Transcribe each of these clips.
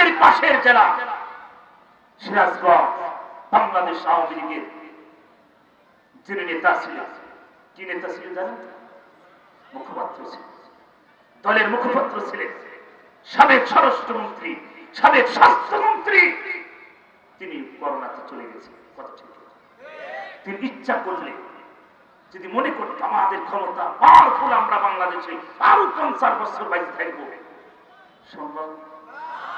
আমাদের পাশের জেলা বাংলাদেশ আওয়ামী লীগের যিনি নেতা ছিলেন। কি নেতা ছিলেন জানেন? মুখপাত্র ছিলেন। দলের মুখপাত্র ছিলেন সাবেক স্বরাষ্ট্রমন্ত্রী, সাবেক স্বাস্থ্যমন্ত্রী। তিনি করোনাতে চলে গেছেন। কথা ঠিক তিনি ইচ্ছা করলে, যদি মনে করতো আমাদের ক্ষমতা পাওয়ারফুল আমরা বাংলাদেশে আরও পঞ্চাশ বছর বাইরে থাকব। সম্ভব?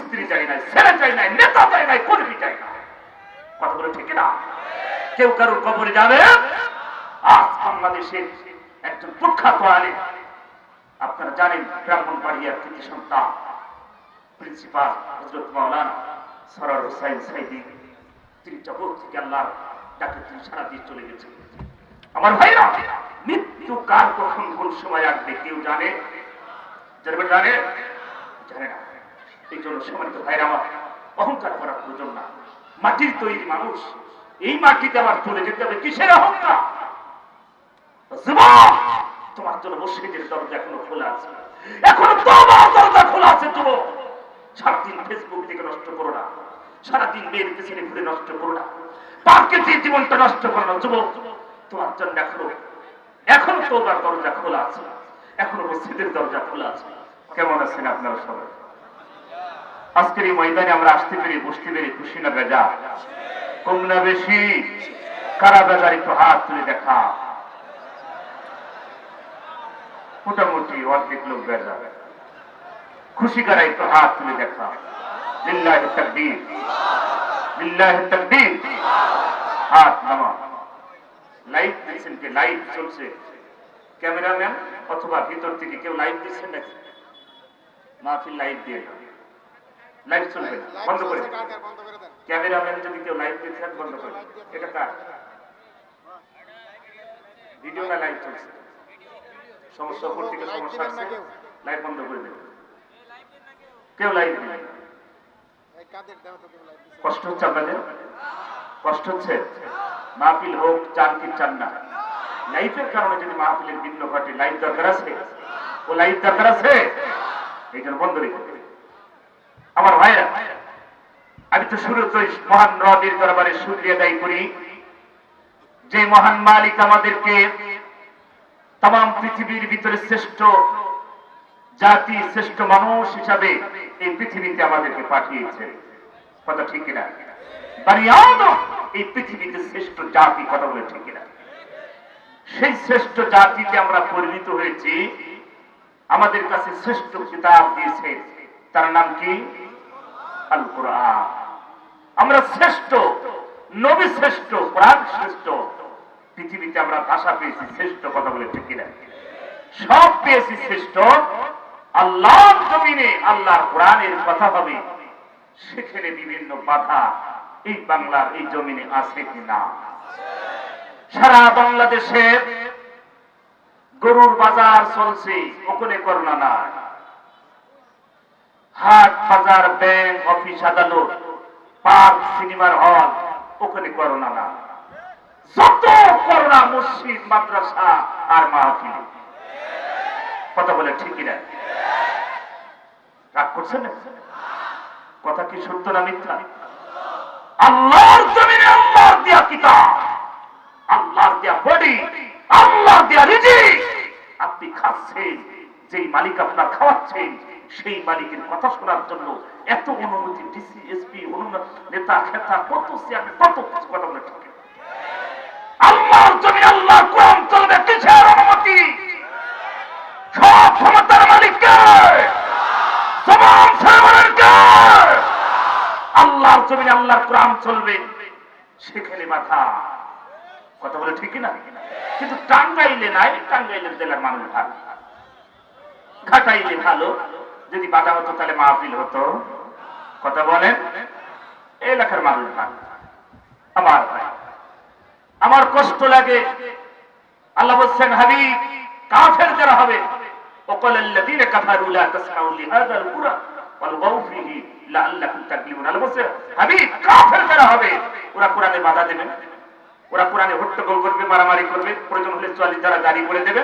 স্ত্রী যায় নাই, ছেলে যায় নাই, নেতা যায় নাই, কর্মী যায় না কথা বলে ঠিক না কেউ কারোর কবরে যাবে? আজ বাংলাদেশের একজন প্রখ্যাত আলে আপনারা জানেন ব্রাহ্মণ বাড়িয়ার কৃতি সন্তান, প্রিন্সিপাল হজরত মাওলানা সরার হোসাইন সাইদি। তিনি জগৎ থেকে আল্লাহর ডাকে তিনি সারা দিয়ে চলে গেছেন। আমার ভাইরা, মৃত্যু কার কখন কোন সময় আসবে, কেউ জানে? জানে? জানে না। এই জন্য সমানিত ভাইরা আমার অহংকার করার প্রয়োজন না। মাটির তৈরি মানুষ, এই মাটিতে আবার চলে যেতে হবে। কিসের অহংকার? তোমার জন্য মসজিদের দরজা এখনও খোলা আছে। এখনও তোমার দরজা খোলা আছে, যুবক! সারাদিন ফেসবুক থেকে নষ্ট করো না। সারাদিন মেয়ের পেছনে ঘুরে নষ্ট করো না। পার্কে দিয়ে জীবনটা নষ্ট করো না, যুবক! তোমার জন্য এখনও এখনও তোমার দরজা খোলা আছে। এখনও মসজিদের দরজা খোলা আছে। কেমন আছেন আপনারা সবাই? আজকের এই ময়দানে আমরা আসতে পেরে বসতে পেরে খুশি না বেজা কম না বেশি? কারা বেজার? একটু হাত তুলে দেখা। মোটামুটি অর্ধেক লোক বেজা খুশি করা? একটু হাত তুলে দেখা। লিল্লাহ তকবীর। লিল্লাহ তকবীর। হাত নামা। লাইভ দিচ্ছেন কে? লাইভ চলছে। ক্যামেরাম্যান? অথবা ভিতর থেকে কেউ লাইভ দিচ্ছেন নাকি? মাহফিল লাইভ দিয়ে লাইভ চলবে বন্ধ করে। ক্যামেরাম্যান যদি কেউ লাইভ দিতে চান বন্ধ করে এটা কার? ভিডিও না লাইভ চলছে? সমস্যা উপর সমস্যা আসছে লাইভ বন্ধ করে দেবে কেউ লাইভ দিবে কষ্ট হচ্ছে আপনাদের? কষ্ট হচ্ছে? মাহফিল হোক চান কি চান না। লাইফের কারণে যদি মাহফিলের বিঘ্ন ঘটে লাইফ দরকার আছে? ও লাইফ দরকার আছে? এই জন্য বন্ধ রেখে। আমার ভাইরা, আমি তো শুরু তো মহান রবের দরবারে শুক্রিয়া দায়ী করি। যে মহান মালিক আমাদেরকে তাম পৃথিবীর ভিতরে শ্রেষ্ঠ জাতি, শ্রেষ্ঠ মানুষ হিসাবে এই পৃথিবীতে আমাদেরকে পাঠিয়েছে। কথা ঠিক কিনা? এই পৃথিবীতে শ্রেষ্ঠ জাতি কথা বলে ঠিক কিনা? সেই শ্রেষ্ঠ জাতিতে আমরা পরিণত হয়েছি। আমাদের কাছে শ্রেষ্ঠ কিতাব দিয়েছে। তার নাম কি? আল কোরআন। আমরা শ্রেষ্ঠ, নবী শ্রেষ্ঠ, কোরআন শ্রেষ্ঠ। পৃথিবীতে আমরা ভাষা পেয়েছি শ্রেষ্ঠ কথা বলে ঠিক কিনা? সব পেয়েছি শ্রেষ্ঠ। আল্লাহর জমিনে আল্লাহর কোরআনের কথা হবে সেখানে বিভিন্ন বাধা এই বাংলার এই জমিনে আছে কিনা? সারা বাংলাদেশে গরুর বাজার চলছে, ওখানে করোনা নাই। হাট বাজার ব্যাংক অফিস আদালত পার্ক সিনেমার হল, ওখানে করোনা না যত করোনা মসজিদ, মাদ্রাসা আর মাহফিল। কথা বলে ঠিকই না রাগ করছেন? কথা কি সত্য না মিথ্যা? আল্লাহর জমিনে আল্লাহর দেয়া কিতাব, আল্লাহর দেয়া বডি আল্লাহর দেয়া আপনি খাচ্ছেন, যেই মালিক আপনার খাওয়াচ্ছেন সেই মালিকের কথা শোনার জন্য এত অনুমতি ডিসি এসপি নেতা, খেতা, কত চেয়ারম্যান কত কিছু কথা বলে থাকে। আল্লাহর জমি আল্লাহ চলবে কিসের অনুমতি? সব ক্ষমতার আল্লাহর জমিনে আল্লাহর কোরআন চলবে সেখানে মাথা কথা বলে ঠিকই না কিন্তু টাঙ্গাইলে নাই, টাঙ্গাইলের জেলার মানুষ ভালো। ঘাটাইলে ভালো যদি বাধা হতো তাহলে মাহফিল হতো কথা বলেন এই এলাকার মানুষ না আমার ভাই আমার কষ্ট লাগে আল্লাহ বলছেন হাবিব কাফের যারা হবে وقال الذين كفروا لا تسمعوا لهذا القرآن والغوا فيه لعلكم تغلبون আল্লাহ বলছেন হাবিব কাফের যারা হবে ওরা কোরআনে বাধা দেবে ওরা কোরআনে হট্টগোল করবে মারামারি করবে প্রয়োজন হলে চুয়াল্লিশ যারা গাড়ি করে দেবে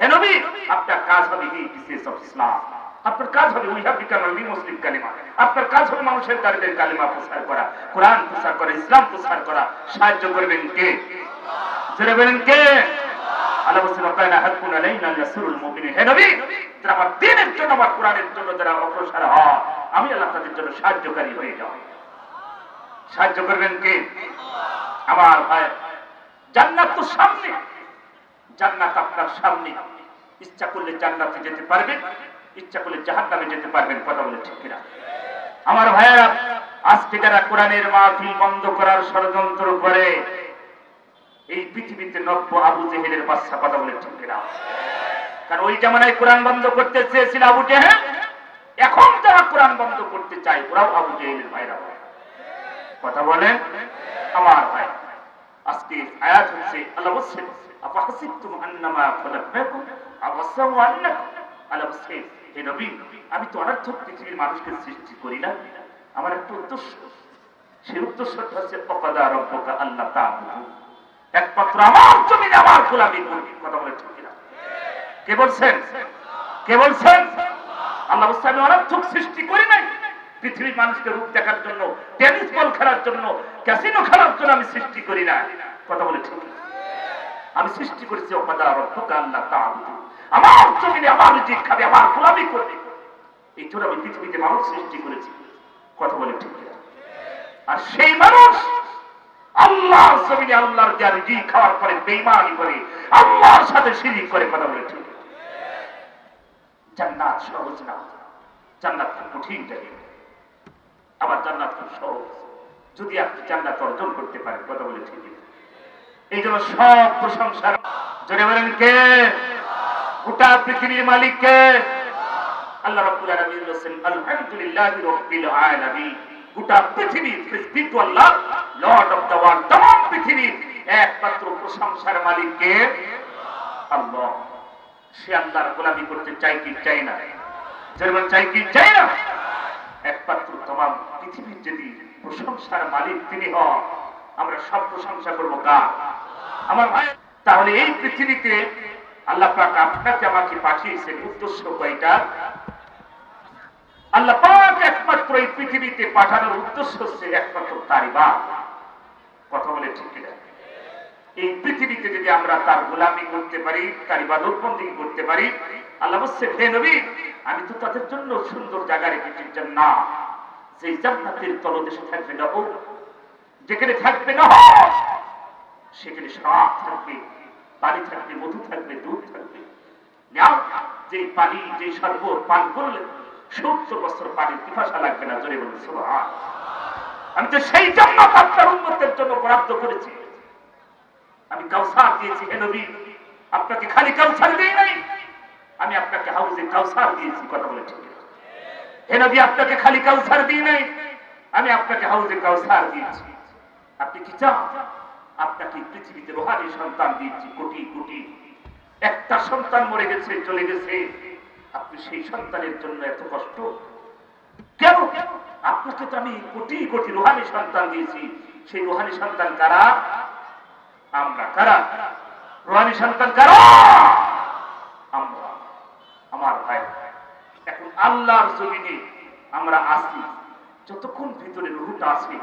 হে নবী আপনার কাজ হবে এই বিশেষ অফ ইসলাম আপনার কাজ হবে উই হ্যাভ বিকাম মুসলিম কালিমা। আপনার কাজ হবে মানুষের দাঁড়িয়ে কালিমা প্রচার করা, কোরআন প্রচার করা, ইসলাম প্রচার করা। সাহায্য করবেন কে? জোরে বলেন কে? হয় সাহায্যকারী হয়ে যাই। সাহায্য করবেন কে? আমার জান্নাত সামনে। জান্নাত আপনার সামনে। ইচ্ছা করলে জান্নাতে যেতে পারবেন। ইচ্ছা করলে জাহান্নামে যেতে পারবেন, কথা বলে ঠিক কিনা? আমার ভাইয়েরা, আজকে যারা কোরআনের মাহফিল বন্ধ করার ষড়যন্ত্র করে, এই পৃথিবীতে নব্য আবু জেহেলের বাচ্চা কথা বলে ঠিক কিনা? কারণ ওই জামানায় কোরআন বন্ধ করতে চেয়েছিল আবু জেহেল, এখন যারা কোরআন বন্ধ করতে চায়, ওরাও আবু জেহেলের ভাইরা কথা বলেন, আমার ভাই, আজকে আয়াত হচ্ছে আল্লাহ বলছেন, আফাহাসিবতুম আন্নামা খালাকনাকুম আবাসা ওয়া আন্নাকুম। আমি তো অনর্থক পৃথিবীর মানুষকে সৃষ্টি করি না। আমার একটা উদ্দেশ্য সেই উদ্দেশ্যটা হচ্ছে রব্বকা আল্লাহ একমাত্র আমার জমিনে আমার গোলামি কথা বলে ঠিক কে বলছেন? কে বলছেন? আল্লাহ আমি অনর্থক সৃষ্টি করি নাই। পৃথিবীর মানুষকে রূপ দেখার জন্য, টেনিস বল খেলার জন্য, ক্যাসিনো খেলার জন্য আমি সৃষ্টি করি না কথা বলে ঠিক আমি সৃষ্টি করেছি অপাদা রব্বকা আল্লাহ তাআবুদু আমার জমিনে আমার রিজিক খাবে, আমার গোলামি করবে। এই জন্য আমি পৃথিবীতে মানুষ সৃষ্টি করেছি। কথা বলে ঠিক আর সেই মানুষ আল্লাহ জমিনে আল্লাহর যার জি খাওয়ার পরে বেইমানি করে, আল্লাহর সাথে শিরিক করে, কথা বলে ঠিক জান্নাত সহজ না। জান্নাত কঠিন জায়গা আবার জান্নাত খুব সহজ। যদি আপনি জান্নাত অর্জন করতে পারেন, কথা বলে ঠিক এই জন্য সব প্রশংসার জোরে বলেন কে? গোটা পৃথিবীর মালিক কে আল্লাহ রাব্বুল আলামিন বলেন আলহামদুলিল্লাহি রাব্বিল আলামিন গোটা পৃথিবী পৃথিবী তো Allah lord of the world तमाम পৃথিবীর একমাত্র প্রশংসার মালিক কে আল্লাহ সে আল্লাহর গোলামি করতে চাই কি চাই না যেমন চাই কি চাই না একমাত্র तमाम পৃথিবীর যদি প্রশংসার মালিক তিনি হন আমরা সব প্রশংসা করব কার আমার ভাই তাহলে এই পৃথিবীতে আল্লাহ পাক আপনাকে আমাকে পাঠিয়েছেন উদ্দেশ্য কয়টা? আল্লাহ পাক একমাত্র এই পৃথিবীতে পাঠানোর উদ্দেশ্য হচ্ছে একমাত্র তার ইবাদ কথা বলে ঠিক কিনা? এই পৃথিবীতে যদি আমরা তার গোলামি করতে পারি, তার ইবাদত বন্দী করতে পারি, আল্লাহ বলছে, হে নবী, আমি তো তাদের জন্য সুন্দর জায়গা রেখেছি না সেই জান্নাতের তলদেশে থাকবে না ও যেখানে থাকবে না সেখানে সাপ থাকবে। পানি থাকবে, মধু থাকবে, দুধ থাকবে। যে পানি যে শরবত পান করলে সত্তর বছর পানির পিপাসা লাগবে না, জোরে বলুন, সুবহান। আমি তো সেই জান্নাত আপনার উন্মতের জন্য বরাদ্দ করেছি। আমি কাউসার দিয়েছি, হে নবী। আপনাকে খালি কাউসার দিই নাই। আমি আপনাকে হাউজে কাউসার দিয়েছি, কথা বলে ঠিক হে নবী, আপনাকে খালি কাউসার দিই নাই। আমি আপনাকে হাউজে কাউসার দিয়েছি। আপনি কি চান? আপনাকে পৃথিবীতে রোহানি সন্তান দিয়েছি, কোটি কোটি। একটা সন্তান মরে গেছে, চলে গেছে। আপনি সেই সন্তানের জন্য এত কষ্ট? কেন? আপনাকে তো আমি কোটি কোটি রোহানি সন্তান দিয়েছি। সেই রোহানি সন্তান কারা? আমরা কারা? রোহানি সন্তান কারা? আমরা, আমার ভাই। এখন আল্লাহর জমিনে আমরা আসি যতক্ষণ ভিতরে রুহুটা আছে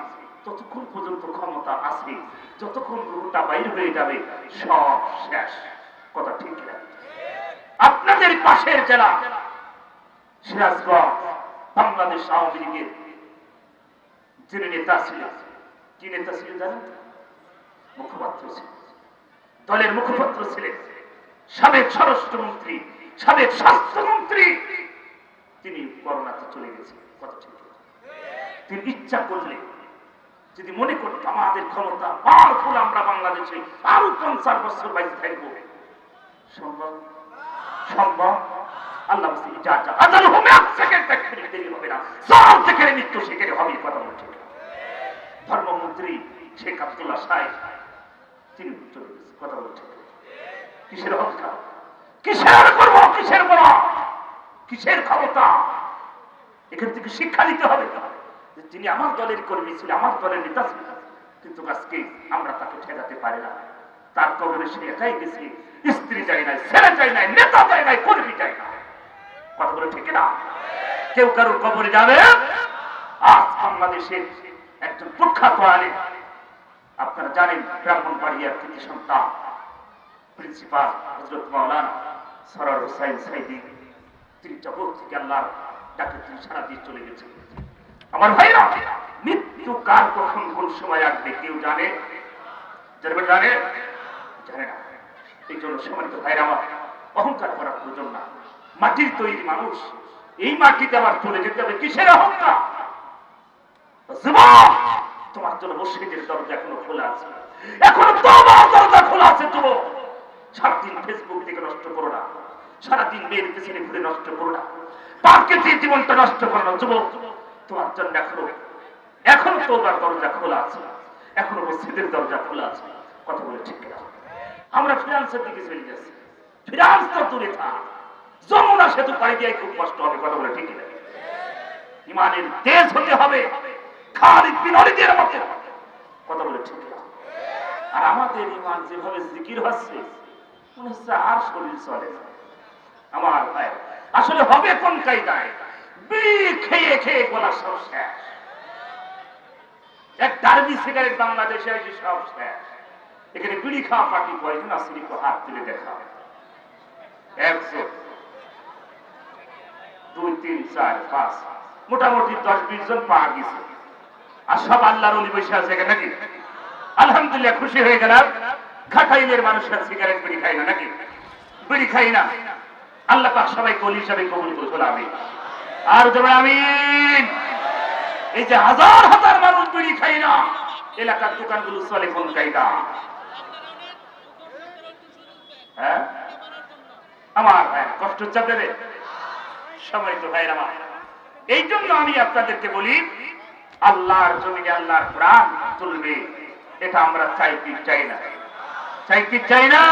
ততক্ষণ পর্যন্ত ক্ষমতা আছে, যতক্ষণ রুহুটা বাইর হয়ে যাবে, সব শেষ। কথা ঠিক না আপনাদের পাশের জেলা সিরাজগঞ্জ, বাংলাদেশ আওয়ামী লীগের যিনি নেতা ছিলেন, কি নেতা ছিলেন জানেন? মুখপাত্র ছিলেন। দলের মুখপাত্র ছিলেন। সাবেক স্বরাষ্ট্রমন্ত্রী, সাবেক স্বাস্থ্যমন্ত্রী, তিনি করোনাতে চলে গেছেন। কথা ঠিক তিনি ইচ্ছা করলে যদি মনে করত আমাদের ক্ষমতা পাওয়ারফুল আমরা বাংলাদেশে আরও পঞ্চাশ বছর বাইরে থাকব। কিসের কিসের কিসের কিসের ক্ষমতা? এখান থেকে শিক্ষা দিতে হবে যে তিনি আমার দলের কর্মী ছিল আমার দলের নেতা ছিল কিন্তু আজকে আমরা তাকে ঠেকাতে পারি না। তার কবরে সে একাই গেছে, স্ত্রী চাই নাই, ছেলে চাই নাই, নেতা চাই নাই, কর্মী চাই না কথা বলে ঠিক না? কেউ কারোর কবরে যাবে? আজ বাংলাদেশের একজন প্রখ্যাত আলেম, আপনারা জানেন, ব্রাহ্মণবাড়িয়ার কৃতি সন্তান, প্রিন্সিপাল হজরত মাওলানা সরার হোসাইন সাইদি। তিনি জগৎ থেকে আল্লাহর ডাকে তিনি সারা দিয়ে চলে গেছেন। আমার ভাইরা, মৃত্যু কার কখন কোন সময় আসবে কেউ জানে? জানবে জানে? জানে না। এই জন্য সমানিত ভাইরা আমার, অহংকার করার প্রয়োজন না। মাটির তৈরি মানুষ, এই মাটিতে আবার চলে যেতে হবে। কিসের অহংকার? তোমার জন্য মসজিদের দরজা এখনও খোলা আছে। এখনও তোমার দরজা খোলা আছে, যুবক। সারাদিন ফেসবুক থেকে নষ্ট করো না। সারাদিন মেয়ের পেছনে ঘুরে নষ্ট করো না। পার্কে জীবনটা নষ্ট করো না, যুবক। তোমার জন্য এখনও এখনও তোমার দরজা খোলা আছে। এখনও মসজিদের দরজা খোলা আছে। কথা বলে ঠিক না আমরা ফিনান্সের দিকে চলে যাচ্ছি। ফিনান্স তো দূরে থাক। যমুনা সেতু পাড়ি দিয়ে খুব কষ্ট হবে। কথা বলে ঠিক না ইমানের দেশ হতে হবে। খালিদ বিন ওয়ালিদের মতো। কথা বলে ঠিক না আর আমাদের ইমান যেভাবে জিকির হচ্ছে, মনে হচ্ছে আর শরীর চলে। আমার ভাই, আসলে হবে কোন কায়দায়? খেয়ে খেয়ে সব শেষ। এক সিগারেট বাংলাদেশে সব শেষ। এখানে বিড়ি খাওয়া আসলে হাত তুলে দেখা একশো। দুই, তিন, চার, পাঁচ, মোটামুটি দশ, বিশ জন পাওয়া গেছে। আর সব আল্লাহর অলি বসে আছে এখানে নাকি? আলহামদুলিল্লাহ, খুশি হয়ে গেলাম। ঘাটাইলের মানুষের সিগারেট বিড়ি খাই না নাকি? বিড়ি খাই না। আল্লাহ পাক সবাই কলি হিসাবে কবুল করে আমি আর যেমন আমি এই যে হাজার হাজার মানুষ বিড়ি খাই না, এলাকার দোকানগুলো চলে কোন কায়দা? হ্যাঁ? আমার ভাই কষ্ট দেবে সময় তো ভাইয়ের আমার। এই জন্য আমি আপনাদেরকে বলি, আল্লাহর জমিনে আল্লাহর কোরআন চলবে এটা আমরা চাই চাই না? চাই কি চাই না?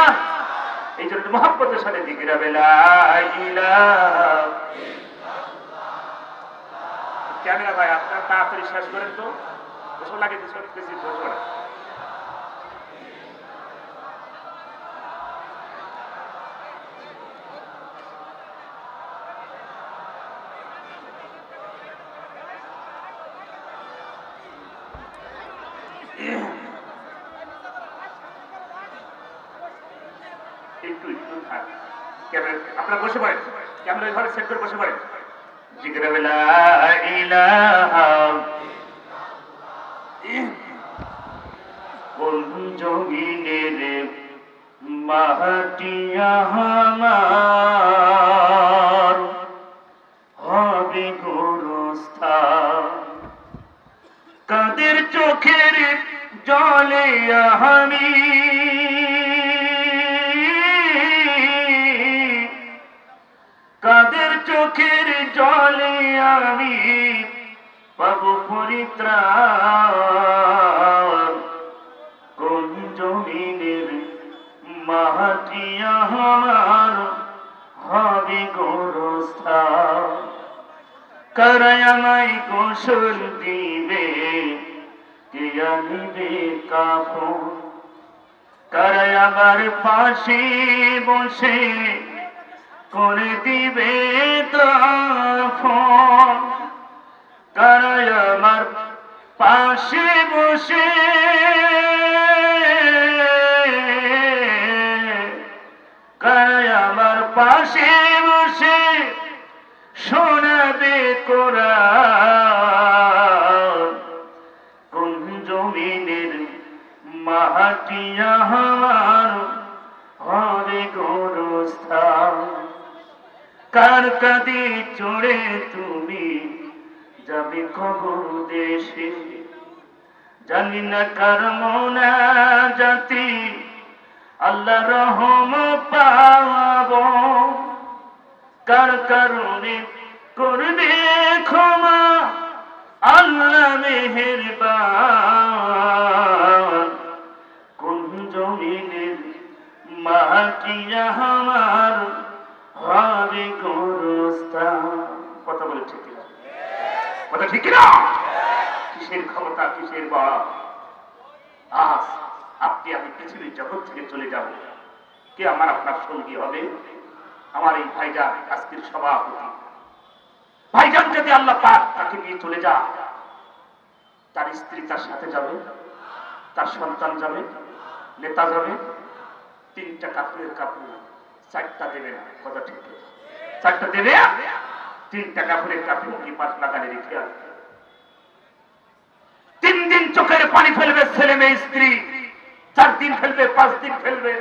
এই জন্য মহাব্বতের সাথে দিকে বেলা ক্যামেরা ভাই, আপনার তাড়াতাড়ি শেষ করেন তো। বসে লাগে ক্যামেরা, আপনারা বসে পড়েন। ক্যামেরা ঘরে সেট করে বসে পড়েন। বেলা ইলাহা কোন হবে গোরস্থান কাদের চোখের জলে আমি কাদের চোখের জলে আমি পাব পরিত্রাণ। কোন জমিনের মাটি আমার হবে গোরস্থান। কারায় আমায় গোসল দিবে, কে আনিবে কাপড় কারায় আমার পাশে বসে করে দিবে দাফন কারায় আমার পাশে বসে আমার পাশে বসে শোনাবে কোরআন। কোন জমিনের মাটি আমার হবে গোরস্থান। কার কাঁদে চড়ে তুমি যাবে কব দেশে? জানি না কার জাতি আল্লাহ রহম পাব কার কারণে করবে ক্ষমা? আল্লাহ মেহেরবান। কোন জমিনের কি আমার? কথা বলে ঠিক কথা ঠিক না কিসের ক্ষমতা, কিসের বড় আজ আপনি, আমি পৃথিবীর জগৎ থেকে চলে যাব। কে আমার আপনার সঙ্গী হবে? আমার এই ভাইজান আজকের সভাপতি। ভাইজান যদি আল্লাহ পাক তাকে নিয়ে চলে যা তার স্ত্রী তার সাথে যাবে, তার সন্তান যাবে, নেতা যাবে, তিনটা কাপড়ের কাপড় চারটা দেবে না, কথা ঠিক চারটা দেবে তিনটা কাপড়ের কাপড় কি পাশ লাগানে রেখে তিন দিন চোখের পানি ফেলবে ছেলে মেয়ে, স্ত্রী। চার দিন ফেলবে, পাঁচ দিন ফেলবে।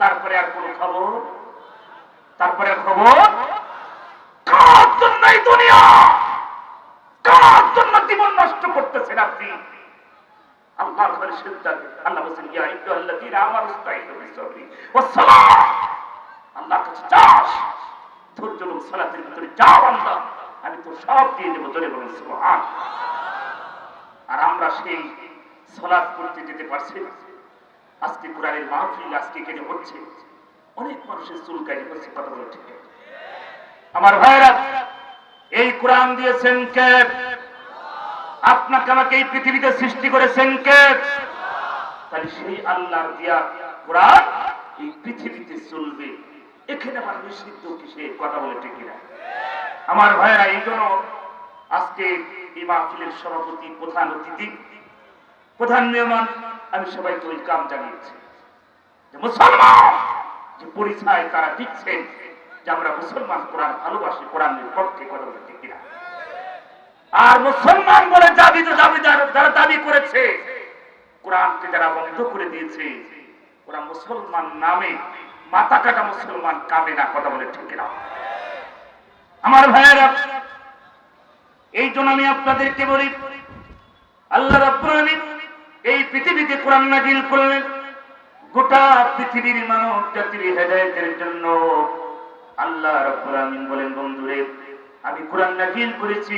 তারপরে আর কোনো খবর? তারপরে আর খবর? কার জন্য এই দুনিয়া? কার জন্য জীবন নষ্ট করতেছেন আপনি? আল্লাহ ঘরে সিদ্ধান্ত আল্লাহ বলছেন, ইয়া ওয়াস-সালাহ আল্লাহর কাছে চাস ধৈর্য এবং সালাতের ভিতরে যা বান্দা, আমি সব দিয়ে দেবো বলুন, সুবহান। আর আমরা সেই করতে যেতে পারছি আজকে কোরআনের মাহফিল, আজকে কেটে হচ্ছে? অনেক মানুষের হচ্ছে, কথা বলে ঠিক আমার ভাইরা এই কোরআন দিয়েছেন কে? আপনাকে আমাকে এই পৃথিবীতে সৃষ্টি করেছেন কে? তাহলে সেই আল্লাহর দিয়া কোরআন এই পৃথিবীতে চলবে। এখানে আমার নিষিদ্ধ কিসে কথা বলে ঠিক কিনা? আমার ভাইরা, এই জন্য আজকে এই মাহফিলের সভাপতি, প্রধান অতিথি, প্রধান মেহমান, আমি সবাইকে ওয়েলকাম জানিয়েছি যে মুসলমান যে পরিচয় তারা দিচ্ছেন, যে আমরা মুসলমান কোরআন ভালোবাসি, কোরআনের পক্ষে কথা বলে ঠিক কিনা? আর মুসলমান বলে দাবি তো দাবি যারা দাবি করেছে, কোরআনকে যারা বন্ধ করে দিয়েছে, ওরা মুসলমান নামে মাথা কাটা মুসলমান কামে না, কথা বলে ঠিক না আমার ভাইয়েরা, এই জন্য আমি আপনাদেরকে বলি, আল্লাহ রাব্বুল এই পৃথিবীতে কোরআন নাজিল করলেন, গোটা পৃথিবীর মানব জাতির হেদায়েতের জন্য। আল্লাহ রাব্বুল আলামিন বলেন, বন্ধুরে, আমি কোরআন নাজিল করেছি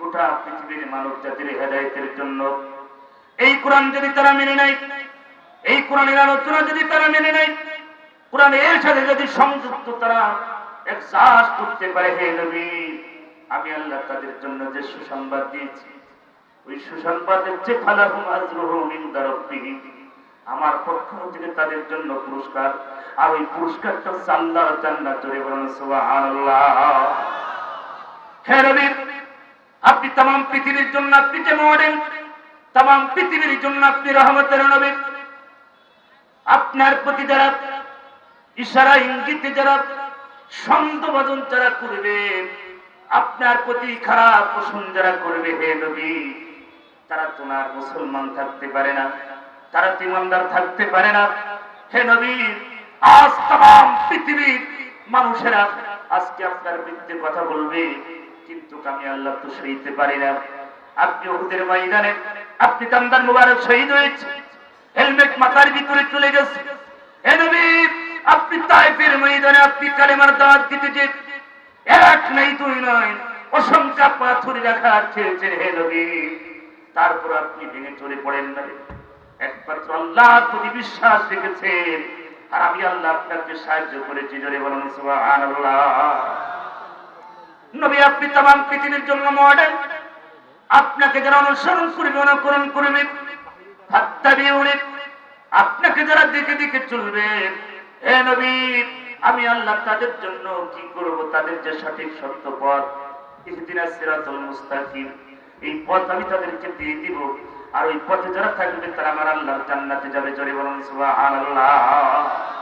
গোটা পৃথিবীর মানব জাতির হেদায়েতের জন্য। এই কোরআন যদি তারা মেনে নেয়, এই কোরআনের আলোচনা যদি তারা মেনে নেয় কোরআন এর সাথে যদি সংযুক্ত তারা একসাস করতে পারে, হে নবী, আমি আল্লাহ তাদের জন্য যে সুসংবাদ দিয়েছি, ওই সুসংবাদের যে ফালাহুম আমার পক্ষ থেকে তাদের জন্য পুরস্কার। আর ওই পুরস্কারটা জান্নাত সুবহানাল্লাহ। হে নবী, আপনি তাম পৃথিবীর জন্য আপনি যে মডেল তাম পৃথিবীর জন্য আপনি রহমতের নবী। আপনার প্রতি যারা ইশারা, ইঙ্গিতে যারা সন্দেহভাজন যারা করবে, আপনার প্রতি খারাপ পোষণ যারা করবে, হে নবী, তারা তোমার মুসলমান থাকতে পারে না, তারা তিমানদার থাকতে পারে না। হে নবী, আজ তাম পৃথিবীর মানুষেরা আজকে আপনার বিরুদ্ধে কথা বলবে, কিন্তু আমি আল্লাহ তো সইতে পারি না। আপনি ওদের ময়দানে, আপনি দামদার মুবারক শহীদ হয়েছে হেলমেট মাথার ভিতরে চলে গেছে। হে নবী আপনি তাইফের ময়দানে, আপনি কালেমার দাঁত দিতে যে এক নাই, দুই নয় অসংখ্য পাথর রাখার খেয়েছেন হে নবী। তারপর আপনি ভেঙে চলে পড়েন না একমাত্র আল্লাহর প্রতি বিশ্বাস রেখেছেন। আর আমি আল্লাহ আপনাকে সাহায্য করেছি, জোরে বলুন, সুবহানাল্লাহ। নবী, আপনি তাম পৃথিবীর জন্য মডেল আপনাকে যারা অনুসরণ করবে, অনুকরণ করবে আপনাকে যারা দেখে দেখে চলবে আমি আল্লাহ তাদের জন্য কি করব? তাদের যে সঠিক সত্য পথ, ইহদিনা সিরাতুল মুস্তাকিম। এই পথ আমি তাদেরকে দিয়ে দিব। আর ওই পথে যারা থাকবে, তারা আমার আল্লাহর জান্নাতে যাবে। জোরে বলুন সুবহানাল্লাহ।